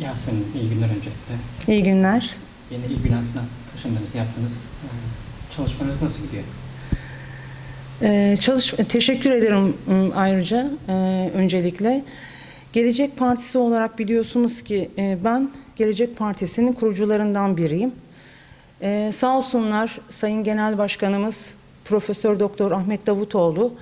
Yasemin iyi günler öncelikle. İyi günler. Yeni il binasına taşındınız, yaptınız. Ee, Çalışmanız nasıl gidiyor? Ee, çalış teşekkür ederim m, ayrıca e, öncelikle. Gelecek Partisi olarak biliyorsunuz ki e, ben Gelecek Partisi'nin kurucularından biriyim. E, sağ olsunlar Sayın Genel Başkanımız Profesör Doktor Ahmet Davutoğlu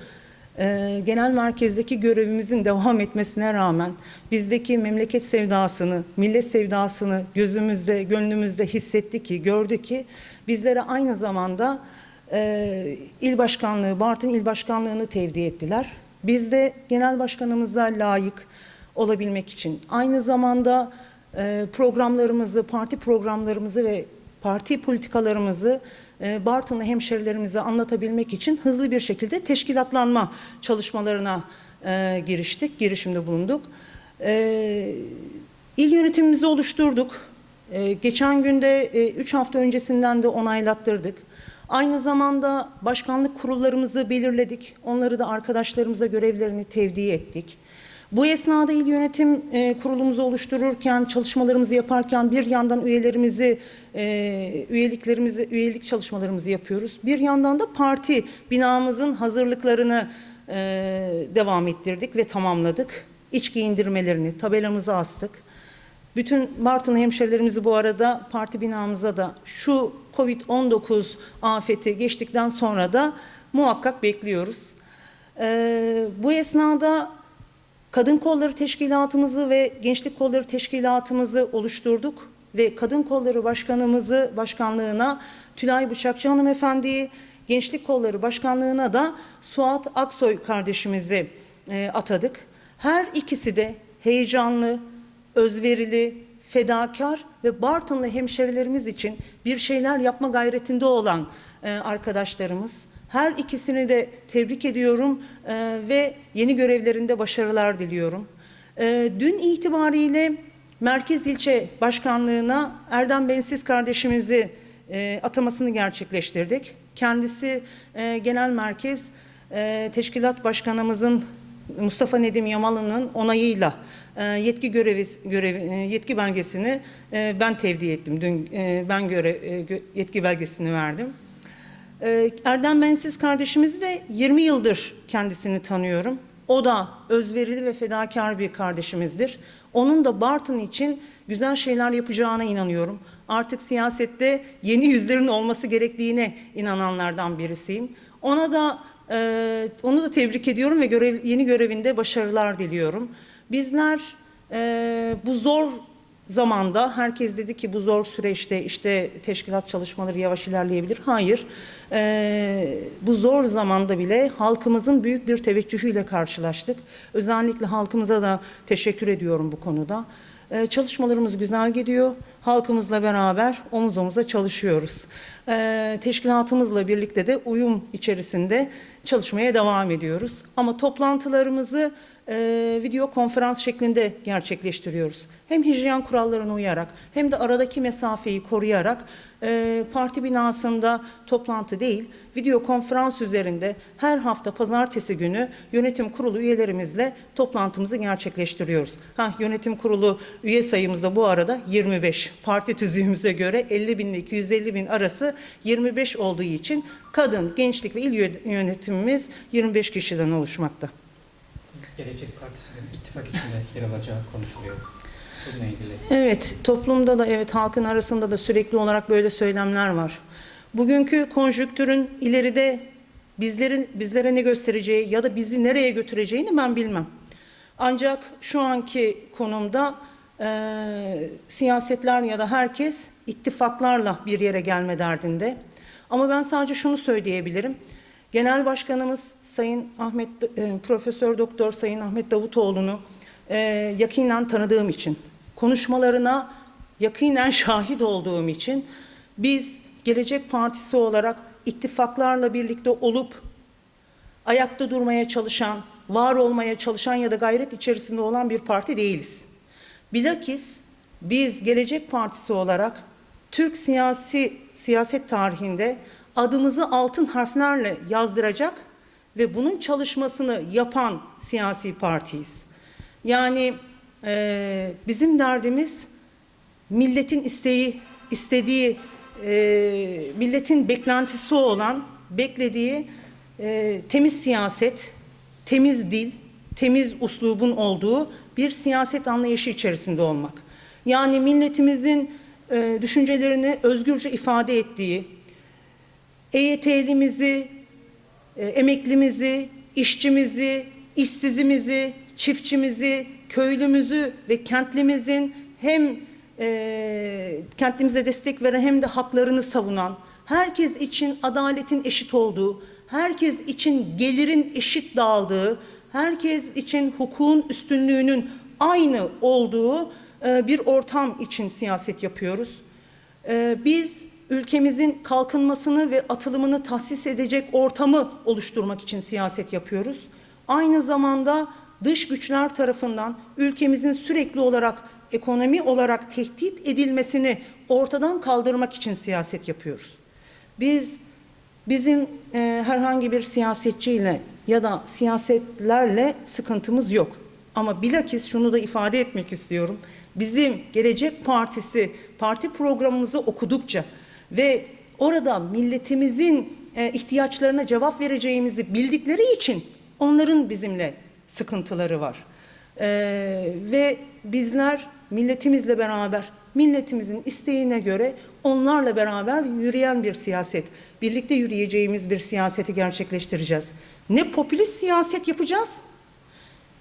e, genel merkezdeki görevimizin devam etmesine rağmen bizdeki memleket sevdasını, millet sevdasını gözümüzde, gönlümüzde hissetti ki, gördü ki bizlere aynı zamanda e, il başkanlığı, Bartın il başkanlığını tevdi ettiler. Biz de genel başkanımıza layık olabilmek için aynı zamanda e, programlarımızı, parti programlarımızı ve parti politikalarımızı Bartınlı hemşerilerimize anlatabilmek için hızlı bir şekilde teşkilatlanma çalışmalarına e, giriştik, girişimde bulunduk. E, il yönetimimizi oluşturduk. E, geçen günde 3 hafta öncesinden de onaylattırdık. Aynı zamanda başkanlık kurullarımızı belirledik. Onları da arkadaşlarımıza görevlerini tevdi ettik. Bu esnada il yönetim e, kurulumuzu oluştururken, çalışmalarımızı yaparken bir yandan üyelerimizi, e, üyeliklerimizi, üyelik çalışmalarımızı yapıyoruz. Bir yandan da parti binamızın hazırlıklarını e, devam ettirdik ve tamamladık. İç giyindirmelerini, tabelamızı astık. Bütün Bartın hemşerilerimizi bu arada parti binamıza da şu Covid-19 afeti geçtikten sonra da muhakkak bekliyoruz. Ee, bu esnada Kadın Kolları Teşkilatımızı ve Gençlik Kolları Teşkilatımızı oluşturduk ve Kadın Kolları Başkanımızı başkanlığına Tülay Bıçakçı hanımefendiyi, Gençlik Kolları Başkanlığına da Suat Aksoy kardeşimizi e, atadık. Her ikisi de heyecanlı, özverili, fedakar ve Bartınlı hemşerilerimiz için bir şeyler yapma gayretinde olan e, arkadaşlarımız. Her ikisini de tebrik ediyorum e, ve yeni görevlerinde başarılar diliyorum. E, dün itibariyle Merkez İlçe Başkanlığı'na Erdem Bensiz kardeşimizi e, atamasını gerçekleştirdik. Kendisi e, Genel Merkez e, Teşkilat Başkanımızın Mustafa Nedim Yamalı'nın onayıyla e, yetki görevi, görevi e, yetki belgesini e, ben tevdi ettim. Dün e, ben göre e, yetki belgesini verdim. E, Erdem Bensiz kardeşimizi de 20 yıldır kendisini tanıyorum. O da özverili ve fedakar bir kardeşimizdir. Onun da Bartın için güzel şeyler yapacağına inanıyorum. Artık siyasette yeni yüzlerin olması gerektiğine inananlardan birisiyim. Ona da e, onu da tebrik ediyorum ve görev, yeni görevinde başarılar diliyorum. Bizler e, bu zor zamanda herkes dedi ki bu zor süreçte işte teşkilat çalışmaları yavaş ilerleyebilir. Hayır. E, bu zor zamanda bile halkımızın büyük bir teveccühüyle karşılaştık. Özellikle halkımıza da teşekkür ediyorum bu konuda. E, çalışmalarımız güzel gidiyor. Halkımızla beraber omuz omuza çalışıyoruz. E, teşkilatımızla birlikte de uyum içerisinde çalışmaya devam ediyoruz. Ama toplantılarımızı e, video konferans şeklinde gerçekleştiriyoruz. Hem hijyen kurallarına uyarak hem de aradaki mesafeyi koruyarak e, parti binasında toplantı değil, video konferans üzerinde her hafta pazartesi günü yönetim kurulu üyelerimizle toplantımızı gerçekleştiriyoruz. Ha, yönetim kurulu üye sayımız da bu arada 25. Parti tüzüğümüze göre 50 bin ile 250 bin arası 25 olduğu için kadın, gençlik ve il yönetimimiz 25 kişiden oluşmakta. Gelecek Partisi'nin ittifak içinde yer alacağı konuşuluyor. Evet, toplumda da evet halkın arasında da sürekli olarak böyle söylemler var. Bugünkü konjüktürün ileride bizlerin bizlere ne göstereceği ya da bizi nereye götüreceğini ben bilmem. Ancak şu anki konumda eee, siyasetler ya da herkes ittifaklarla bir yere gelme derdinde. Ama ben sadece şunu söyleyebilirim. Genel Başkanımız Sayın Ahmet e, Profesör Doktor Sayın Ahmet Davutoğlu'nu e, yakinen tanıdığım için, konuşmalarına yakinen şahit olduğum için biz Gelecek Partisi olarak ittifaklarla birlikte olup ayakta durmaya çalışan, var olmaya çalışan ya da gayret içerisinde olan bir parti değiliz. Bilakis biz Gelecek Partisi olarak Türk siyasi siyaset tarihinde adımızı altın harflerle yazdıracak ve bunun çalışmasını yapan siyasi partiyiz. Yani Ee, bizim derdimiz milletin isteği, istediği, e, milletin beklentisi olan, beklediği e, temiz siyaset, temiz dil, temiz uslubun olduğu bir siyaset anlayışı içerisinde olmak. Yani milletimizin e, düşüncelerini özgürce ifade ettiği, EYT'limizi, e, emeklimizi, işçimizi, işsizimizi, çiftçimizi, köylümüzü ve kentlimizin hem e, kentlimize destek veren hem de haklarını savunan, herkes için adaletin eşit olduğu, herkes için gelirin eşit dağıldığı, herkes için hukukun üstünlüğünün aynı olduğu e, bir ortam için siyaset yapıyoruz. Ee, Biz ülkemizin kalkınmasını ve atılımını tahsis edecek ortamı oluşturmak için siyaset yapıyoruz. Aynı zamanda dış güçler tarafından ülkemizin sürekli olarak ekonomi olarak tehdit edilmesini ortadan kaldırmak için siyaset yapıyoruz. Biz bizim e, herhangi bir siyasetçiyle ya da siyasetlerle sıkıntımız yok. Ama bilakis şunu da ifade etmek istiyorum. Bizim Gelecek Partisi parti programımızı okudukça ve orada milletimizin e, ihtiyaçlarına cevap vereceğimizi bildikleri için onların bizimle sıkıntıları var. E, ve bizler milletimizle beraber, milletimizin isteğine göre onlarla beraber yürüyen bir siyaset, birlikte yürüyeceğimiz bir siyaseti gerçekleştireceğiz. Ne popülist siyaset yapacağız,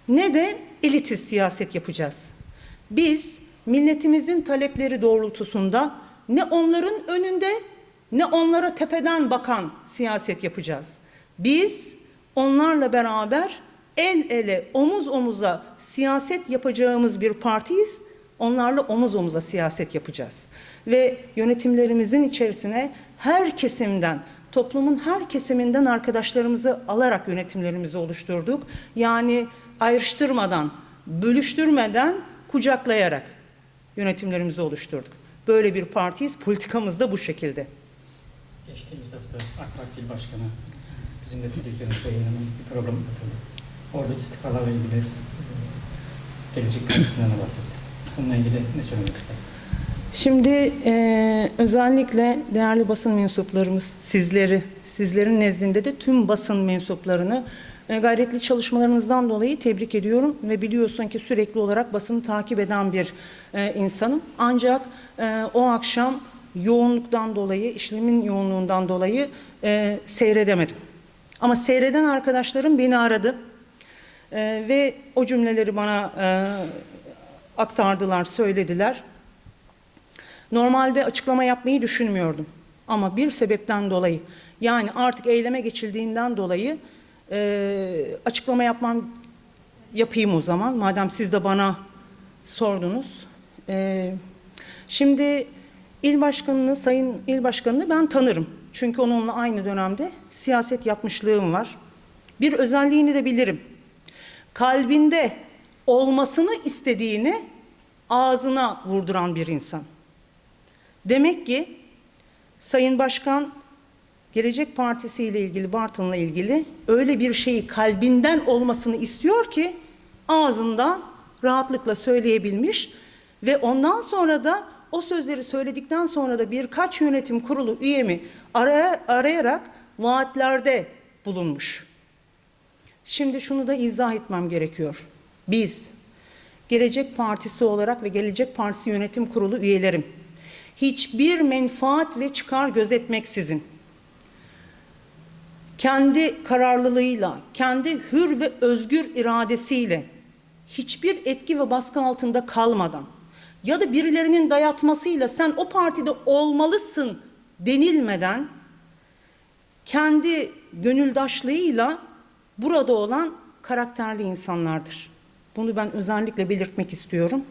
ne de elitist siyaset yapacağız. Biz milletimizin talepleri doğrultusunda ne onların önünde ne onlara tepeden bakan siyaset yapacağız. Biz onlarla beraber el ele omuz omuza siyaset yapacağımız bir partiyiz. Onlarla omuz omuza siyaset yapacağız. Ve yönetimlerimizin içerisine her kesimden toplumun her kesiminden arkadaşlarımızı alarak yönetimlerimizi oluşturduk. Yani ayrıştırmadan, bölüştürmeden, kucaklayarak yönetimlerimizi oluşturduk. Böyle bir partiyiz. Politikamız da bu şekilde. Geçtiğimiz hafta AK Parti İl Başkanı bizimle televizyonumuzda yayınlanan bir programa katıldı. Orada istikralarla ilgili e, gelecek de bahsetti. Bununla ilgili ne söylemek istersiniz? Şimdi eee, özellikle değerli basın mensuplarımız, sizleri, sizlerin nezdinde de tüm basın mensuplarını e, gayretli çalışmalarınızdan dolayı tebrik ediyorum ve biliyorsun ki sürekli olarak basını takip eden bir e, insanım. Ancak e, o akşam yoğunluktan dolayı, işlemin yoğunluğundan dolayı e, seyredemedim. Ama seyreden arkadaşlarım beni aradı ve o cümleleri bana aktardılar, söylediler. Normalde açıklama yapmayı düşünmüyordum. Ama bir sebepten dolayı yani artık eyleme geçildiğinden dolayı e, açıklama yapmam yapayım o zaman. Madem siz de bana sordunuz. E, şimdi il başkanını, sayın il başkanını ben tanırım. Çünkü onunla aynı dönemde siyaset yapmışlığım var. Bir özelliğini de bilirim. Kalbinde olmasını istediğini ağzına vurduran bir insan. Demek ki Sayın Başkan Gelecek Partisi ile ilgili, Bartın'la ilgili öyle bir şeyi kalbinden olmasını istiyor ki ağzından rahatlıkla söyleyebilmiş ve ondan sonra da o sözleri söyledikten sonra da birkaç yönetim kurulu üyemi araya, arayarak vaatlerde bulunmuş. Şimdi şunu da izah etmem gerekiyor. Biz Gelecek Partisi olarak ve Gelecek Partisi Yönetim Kurulu üyelerim hiçbir menfaat ve çıkar gözetmeksizin kendi kararlılığıyla, kendi hür ve özgür iradesiyle hiçbir etki ve baskı altında kalmadan ya da birilerinin dayatmasıyla sen o partide olmalısın denilmeden kendi gönüldaşlığıyla burada olan karakterli insanlardır. Bunu ben özellikle belirtmek istiyorum.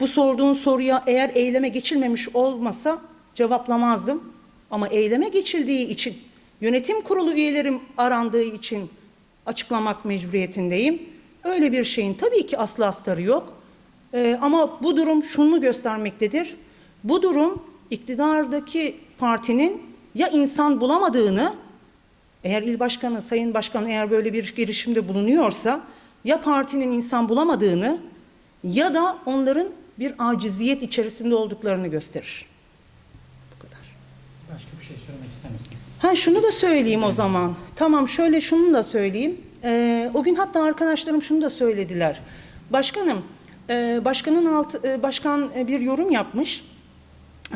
Bu sorduğun soruya eğer eyleme geçilmemiş olmasa cevaplamazdım. Ama eyleme geçildiği için, yönetim kurulu üyelerim arandığı için açıklamak mecburiyetindeyim. Öyle bir şeyin tabii ki aslı astarı yok. Ee, ama bu durum şunu göstermektedir. Bu durum iktidardaki partinin ya insan bulamadığını, eğer il başkanı, sayın başkan eğer böyle bir girişimde bulunuyorsa, ya partinin insan bulamadığını ya da onların bir aciziyet içerisinde olduklarını gösterir. Bu kadar. Başka bir şey söylemek ister misiniz? Ha şunu da söyleyeyim o zaman. Tamam şöyle şunu da söyleyeyim. Ee, o gün hatta arkadaşlarım şunu da söylediler. Başkanım, e, başkanın altı, e, başkan e, bir yorum yapmış.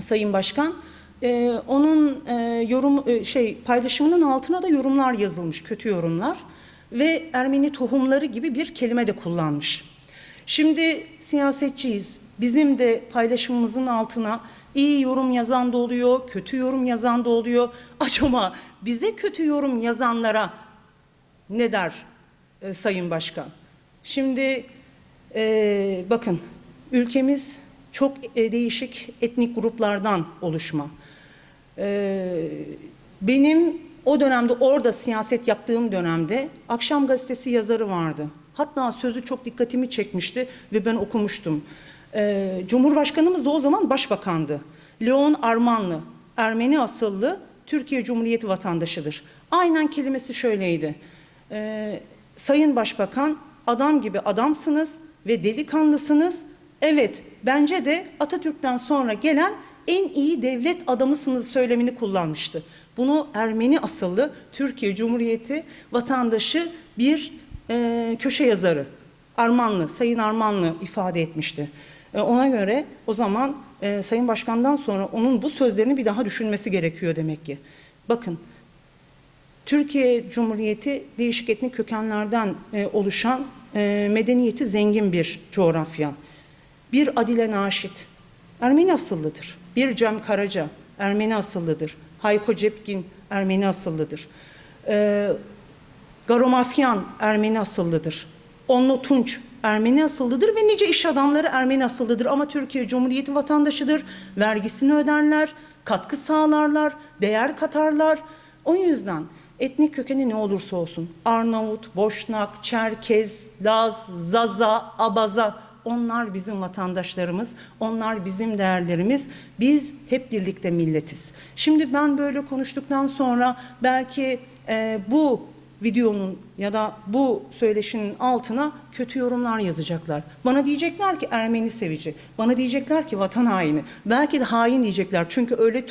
Sayın Başkan. E, onun e, yorum e, şey paylaşımının altına da yorumlar yazılmış, kötü yorumlar ve Ermeni tohumları gibi bir kelime de kullanmış. Şimdi siyasetçiyiz. Bizim de paylaşımımızın altına iyi yorum yazan da oluyor, kötü yorum yazan da oluyor. Acaba bize kötü yorum yazanlara ne der e, Sayın Başkan? Şimdi e, bakın ülkemiz çok e, değişik etnik gruplardan oluşma. E, benim o dönemde orada siyaset yaptığım dönemde Akşam Gazetesi yazarı vardı. Hatta sözü çok dikkatimi çekmişti ve ben okumuştum. E, Cumhurbaşkanımız da o zaman başbakandı. Leon Armanlı, Ermeni asıllı Türkiye Cumhuriyeti vatandaşıdır. Aynen kelimesi şöyleydi. E, Sayın Başbakan adam gibi adamsınız ve delikanlısınız. Evet bence de Atatürk'ten sonra gelen en iyi devlet adamısınız söylemini kullanmıştı. Bunu Ermeni asıllı Türkiye Cumhuriyeti vatandaşı bir e, köşe yazarı Armanlı, Sayın Armanlı ifade etmişti. E, ona göre o zaman e, Sayın Başkan'dan sonra onun bu sözlerini bir daha düşünmesi gerekiyor demek ki. Bakın Türkiye Cumhuriyeti değişik etnik kökenlerden e, oluşan medeniyeti zengin bir coğrafya. Bir Adile Naşit Ermeni asıllıdır. Bir Cem Karaca Ermeni asıllıdır. Hayko Cepkin Ermeni asıllıdır. E, Garomafyan Ermeni asıllıdır. Onlu Tunç Ermeni asıllıdır ve nice iş adamları Ermeni asıllıdır ama Türkiye Cumhuriyeti vatandaşıdır. Vergisini öderler, katkı sağlarlar, değer katarlar. O yüzden etnik kökeni ne olursa olsun Arnavut, Boşnak, Çerkez, Laz, Zaza, Abaza onlar bizim vatandaşlarımız, onlar bizim değerlerimiz. Biz hep birlikte milletiz. Şimdi ben böyle konuştuktan sonra belki e, bu videonun ya da bu söyleşinin altına kötü yorumlar yazacaklar. Bana diyecekler ki Ermeni sevici. Bana diyecekler ki vatan haini. Belki de hain diyecekler. Çünkü öyle